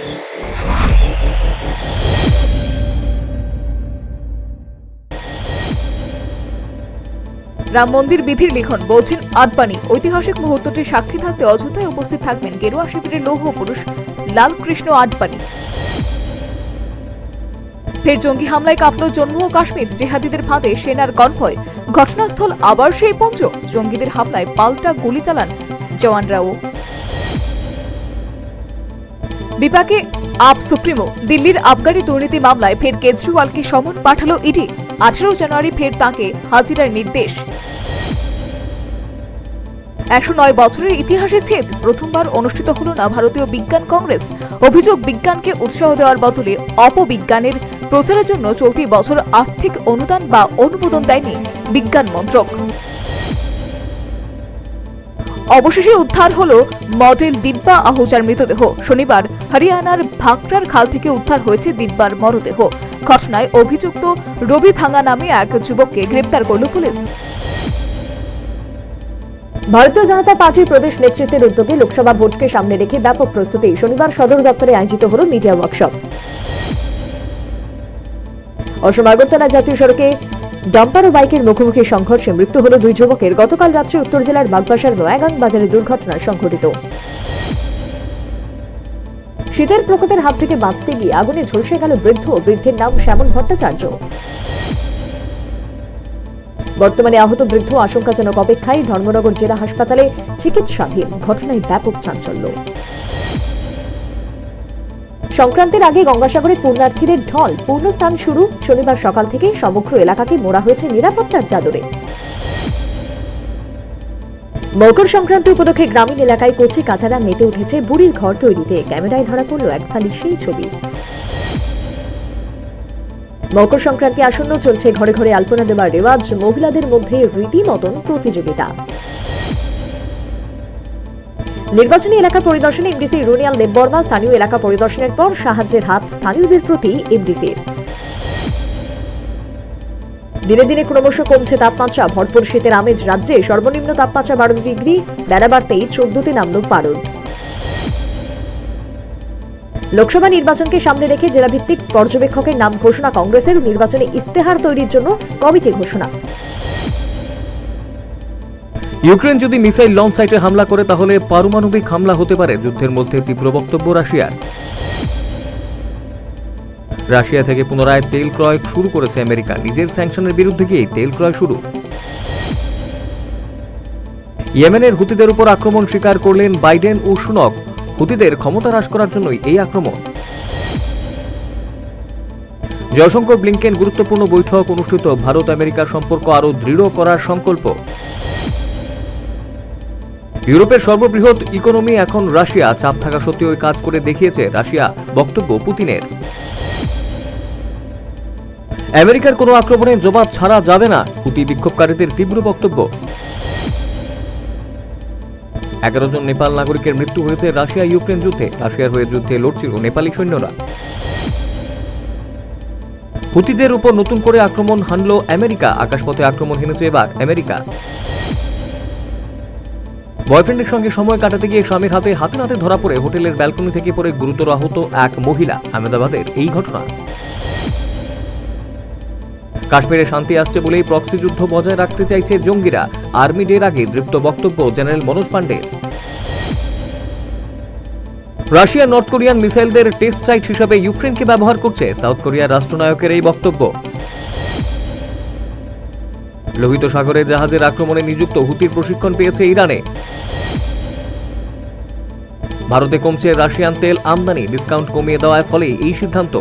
রাম মন্দির বিধির লিখন বলছেন আডবাণী ঐতিহাসিক মুহূর্তটির সাক্ষী থাকতে অযোধ্যায় উপস্থিত থাকবেন গেরুয়া শিবিরের লৌহ পুরুষ লালকৃষ্ণ আডবাণী ফের জঙ্গি হামলায় কাঁপল জম্মু ও কাশ্মীর। জেহাদিদের ফাঁদে সেনার কনভয়। ঘটনাস্থল আবার সেই পঞ্চ। জঙ্গিদের হামলায় পাল্টা গুলি চালান জওয়ানরাও। বিপাকে আপ সুপ্রিমো। দিল্লির আবগারি দুর্নীতি মামলায় ফের কেজরিওয়ালকে সমন পাঠালো ইডি। আঠেরো জানুয়ারি ফের তাকে হাজিরার নির্দেশ। একশো নয় বছরের ইতিহাসে ছেদ। প্রথমবার অনুষ্ঠিত হল না ভারতীয় বিজ্ঞান কংগ্রেস। অভিযোগ বিজ্ঞানকে উৎসাহ দেওয়ার বদলে অপবিজ্ঞানের প্রচারের জন্য চলতি বছর আর্থিক অনুদান বা অনুমোদন দেয়নি বিজ্ঞান মন্ত্রক। অবশেষে উদ্ধার হলো মডেল দিব্যা আহুজার মৃতদেহ। শনিবার হরিয়ানার ভাকরার খাল থেকে উদ্ধার হয়েছে দিব্যার মরদেহ। ঘটনায় অভিযুক্ত রবি ভাঙ্গা নামে এক যুবককে গ্রেপ্তার করল পুলিশ। ভারতীয় জনতা পার্টির প্রদেশ নেতৃত্বের উদ্যোগে লোকসভা ভোটকে সামনে রেখে ব্যাপক প্রস্তুতি। শনিবার সদর দপ্তরে আয়োজিত হল মিডিয়া ওয়ার্কশপ। অসম আগরতলা জাতীয় সড়কে ডাম্পার ও বাইকের মুখোমুখি সংঘর্ষে মৃত্যু হল দুই যুবকের। গতকাল রাত্রে উত্তর জেলার বাগবাসার নয়াগাং বাজারে দুর্ঘটনা সংঘটিত। শীতের প্রকোপের হাত থেকে বাঁচতে গিয়ে আগুনে ঝলসে গেল বৃদ্ধ বৃদ্ধের নাম শ্যামল ভট্টাচার্য। বর্তমানে আহত বৃদ্ধ আশঙ্কাজনক অপেক্ষায় ধর্মনগর জেলা হাসপাতালে চিকিৎসাধীন। ঘটনায় ব্যাপক চাঞ্চল্য। সংক্রান্তের আগে গঙ্গাসাগরে পূর্ণার্থীদের ঢল পূর্ণস্থান শুরু। শনিবার সকাল থেকে সমগ্র এলাকাকে মোড়া হয়েছে নিরাপত্তার চাদরে। মকর সংক্রান্তি উপলক্ষে গ্রামীণ এলাকায় কচি কাচারা মেতে উঠেছে বুড়ির ঘর তৈরিতে। ক্যামেরায় ধরা পড়ল এক ফালি সেই ছবি। মকর সংক্রান্তি আসন্ন চলছে ঘরে ঘরে আলপনা দেওয়ার রেওয়াজ, মহিলাদের মধ্যে রীতিমতন প্রতিযোগিতা। নির্বাচনী এলাকা পরিদর্শনে এমডিসি রুনিয়াল দেববর্মা, স্থানীয় এলাকা পরিদর্শনের পর সাহায্যের হাত স্থানীয়দের প্রতি এমডিসির। দিনে দিনে ক্রমশ কমছে তাপমাত্রা, ভরপুর শীতের আমেজ রাজ্যে সর্বনিম্ন তাপমাত্রা বারো ডিগ্রি বেড়া বাড়তেই চোদ্দতে নামল পারদ লোকসভা নির্বাচনকে সামনে রেখে জেলাভিত্তিক পর্যবেক্ষকের নাম ঘোষণা কংগ্রেসের, নির্বাচনী ইস্তেহার তৈরির জন্য কমিটি ঘোষণা। ইউক্রেন যদি মিসাইল লঞ্চ সাইটে হামলা করে, তাহলে পারমাণবিক হামলা হতে পারে যুদ্ধের মধ্যে তীব্র বক্তব্য রাশিয়ার। রাশিয়া থেকে পুনরায় তেল ক্রয় শুরু করেছে আমেরিকা। নিজের স্যাংশনের বিরুদ্ধে গিয়েই তেল ক্রয় শুরু। ইয়েমেনের হুতিদের উপর আক্রমণ স্বীকার করলেন বাইডেন ও সুনক। হুতিদের ক্ষমতা হ্রাস করার জন্যই এই আক্রমণ। জয়শঙ্কর ব্লিংকেন গুরুত্বপূর্ণ বৈঠক অনুষ্ঠিত। ভারত আমেরিকার সম্পর্ক আরও দৃঢ় করার সংকল্প। ইউরোপের সর্ববৃহৎ ইকোনমি এখন রাশিয়া। চাপ থাকা সত্ত্বেও কাজ করে দেখিয়েছে রাশিয়া বক্তব্য পুতিনের। আমেরিকার কোনো আক্রমণের জবাব ছাড়া যাবে না হুতি বিক্ষোভকারীদের তীব্র বক্তব্য। এগারো জন নেপাল নাগরিকের মৃত্যু হয়েছে রাশিয়া ইউক্রেন যুদ্ধে। রাশিয়ার হয়ে যুদ্ধে লড়ছিল নেপালি সৈন্যরা। হুতিদের উপর নতুন করে আক্রমণ হানল আমেরিকা। আকাশপথে আক্রমণ হেনেছে এবার আমেরিকা। বয়ফ্রেন্ডের সঙ্গে সময় কাটাতে গিয়ে স্বামীর হাতে হাতে নাতে ধরা পড়ে হোটেলের ব্যালকনি থেকে পড়ে গুরুতর আহত এক মহিলা। আহমেদাবাদের এই ঘটনা। কাশ্মীরে শান্তি আসছে বলেই প্রক্সি যুদ্ধ বজায় রাখতে চাইছে জঙ্গিরা। আর্মি ডের আগে দৃপ্ত বক্তব্য জেনারেল মনোজ পান্ডের। রাশিয়া নর্থ কোরিয়ান মিসাইলদের টেস্ট সাইট হিসাবে ইউক্রেনকে ব্যবহার করছে সাউথ কোরিয়ার রাষ্ট্রনায়কের এই বক্তব্য। লোহিত সাগরে জাহাজের আক্রমণে নিযুক্ত হুতির প্রশিক্ষণ পেয়েছে ইরানে। ভারতে কমছে রাশিয়ান তেল আমদানি, ডিসকাউন্ট কমিয়ে দেওয়ার ফলে এই সিদ্ধান্ত।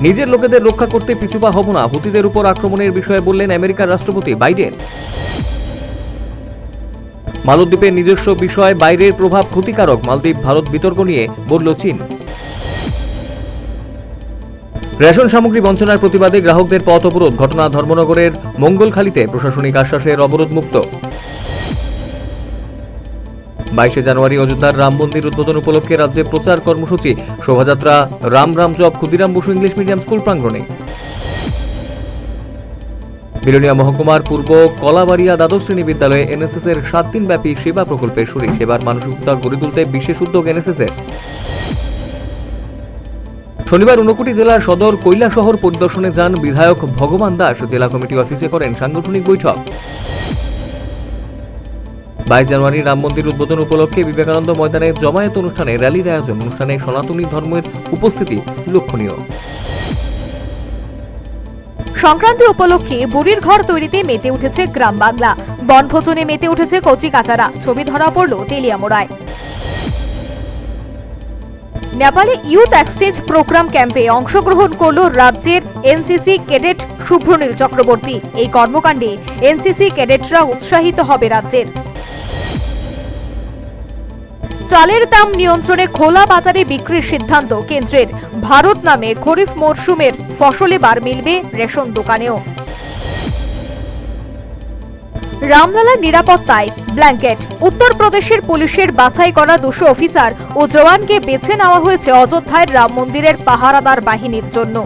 নিজের লোকেদের রক্ষা করতে পিছুপা হব না, হুতিদের উপর আক্রমণের বিষয়ে বললেন আমেরিকার রাষ্ট্রপতি বাইডেন। মালদ্বীপের নিজস্ব বিষয়ে, বাইরের প্রভাব ক্ষতিকারক, মালদ্বীপ ভারত বিতর্ক নিয়ে বলল চীন। রেশন সামগ্রী বঞ্চনার প্রতিবাদে গ্রাহকদের পথ অবরোধ। ঘটনা ধর্মনগরের মঙ্গলখালীতে। প্রশাসনিক আশ্বাসের অবরোধ মুক্ত। বাইশে জানুয়ারি অযোধ্যার রাম মন্দির উদ্বোধন উপলক্ষে রাজ্যে প্রচার কর্মসূচি। শোভাযাত্রা Ram Ram job Khudiram Bose English medium school প্রাঙ্গণে। বিলোনিয়া মহকুমার পূর্ব কলাবাড়িয়া দ্বাদশ শ্রেণি বিদ্যালয়ে এনএসএস এর সাত দিন ব্যাপী সেবা প্রকল্পের শুরু। সেবার মানসিকতা গড়ে তুলতে বিশেষ উদ্যোগ এনএসএস এর শনিবার ঊনকোটি জেলার সদর কৈলাসহর পরিদর্শনে যান বিধায়ক ভগবান দাস। জেলা কমিটি অফিসে করেন সাংগঠনিক বৈঠক। বাইশ জানুয়ারি রাম মন্দির উদ্বোধন উপলক্ষে বিবেকানন্দ ময়দানে জমায়েত অনুষ্ঠানে র্যালির আয়োজন। অনুষ্ঠানে সনাতনী ধর্মের উপস্থিতি লক্ষণীয়। সংক্রান্তি উপলক্ষে বুড়ির ঘর তৈরিতে মেতে উঠেছে গ্রাম বাংলা। বনভোজনে মেতে উঠেছে কচি কাচারা। ছবি ধরা পড়ল তেলিয়ামোড়ায়। নেপালে ইউথ এক্সচেঞ্জ প্রোগ্রাম ক্যাম্পে অংশগ্রহণ করল রাজ্যের এনসিসি ক্যাডেট শুভ্রনীল চক্রবর্তী। এই কর্মকাণ্ডে এনসিসি ক্যাডেটরা উৎসাহিত হবে রাজ্যের। চালের দাম নিয়ন্ত্রণে খোলা বাজারে বিক্রির সিদ্ধান্ত, কেন্দ্রের ভারত নামে খরিফ মরশুমের ফসল এবার মিলবে রেশন দোকানেও। রামলালার নিরাপত্তায় ব্ল্যাঙ্কেট। উত্তরপ্রদেশের পুলিশের বাছাই করা দুশো অফিসার ও জওয়ানকে বেছে নেওয়া হয়েছে অযোধ্যায় রাম মন্দিরের পাহারাদার বাহিনীর জন্য।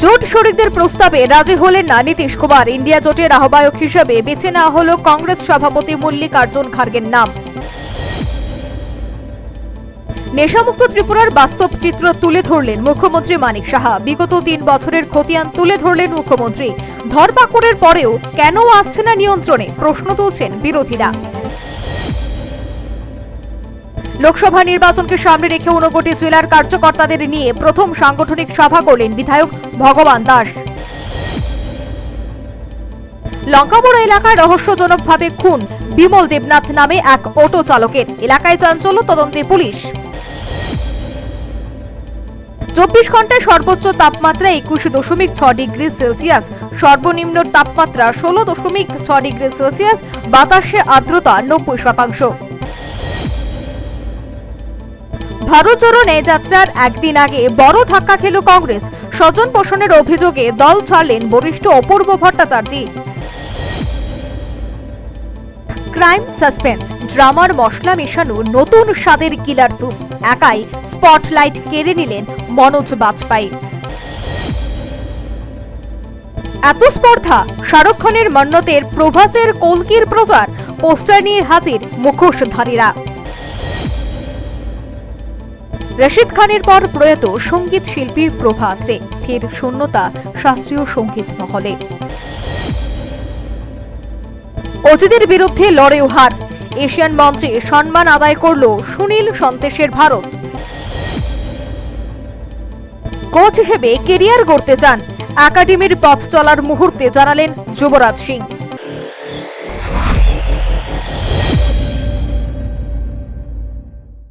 জোট শরিকদের প্রস্তাবে রাজি হলেন না নীতিশ কুমার। ইন্ডিয়া জোটের আহ্বায়ক হিসেবে বেছে নেওয়া হল কংগ্রেস সভাপতি মল্লিকার্জুন খার্গের নাম। নেশামুক্ত ত্রিপুরার বাস্তব চিত্র তুলে ধরলেন মুখ্যমন্ত্রী মানিক সাহা। বিগত তিন বছরের খতিয়ান তুলে ধরলেন মুখ্যমন্ত্রী। ধরপাকড়ের পরেও কেন আসছে না নিয়ন্ত্রণে? প্রশ্ন তুলছেন বিরোধীরা। লোকসভা নির্বাচনকে সামনে রেখে ঊনকোটি জেলার কার্যকর্তাদের নিয়ে প্রথম সাংগঠনিক সভা করলেন বিধায়ক ভগবান দাস। লঙ্কামোড়া এলাকায় রহস্যজনকভাবে খুন বিমল দেবনাথ নামে এক অটো চালকের। এলাকায় চাঞ্চল্য তদন্তে পুলিশ। চব্বিশ ঘন্টায় সর্বোচ্চ তাপমাত্রা একুশ দশমিক ছ ডিগ্রি সেলসিয়াস। সর্বনিম্ন তাপমাত্রা ষোলো দশমিক ছ ডিগ্রি সেলসিয়াস। বাতাসে আর্দ্রতা নব্বই শতাংশ। ভারত জোড়ো যাত্রার একদিন আগে বড় ধাক্কা খেল কংগ্রেস। স্বজন পোষণের অভিযোগে দল ছাড়লেন বরিষ্ঠ অপূর্ব ভট্টাচার্য। ক্রাইম সাসপেন্স, ড্রামার মশলা মেশানো নতুন স্বাদের কিলার স্যুপ। একাই স্পটলাইট কেড়ে নিলেন মনোজ বাজপাই এত স্পর্ধা, শাহরুখ খানের মন্নতের প্রভাসের কলকির প্রচার, পোস্টার নিয়ে হাজির মুখোশধারীরা। রশিদ খানের পর প্রয়াত সংগীত শিল্পী প্রভাত্রে ফের শূন্যতা, শাস্ত্রীয় সংগীত মহলে। অজিদের বিরুদ্ধে লড়েও হার এশিয়ান মঞ্চে সম্মান আদায় করল সুনীল সন্তেশের ভারত। কোচ হিসেবে কেরিয়ার গড়তে চান। একাডেমির পথ চলার মুহূর্তে জানালেন যুবরাজ সিং।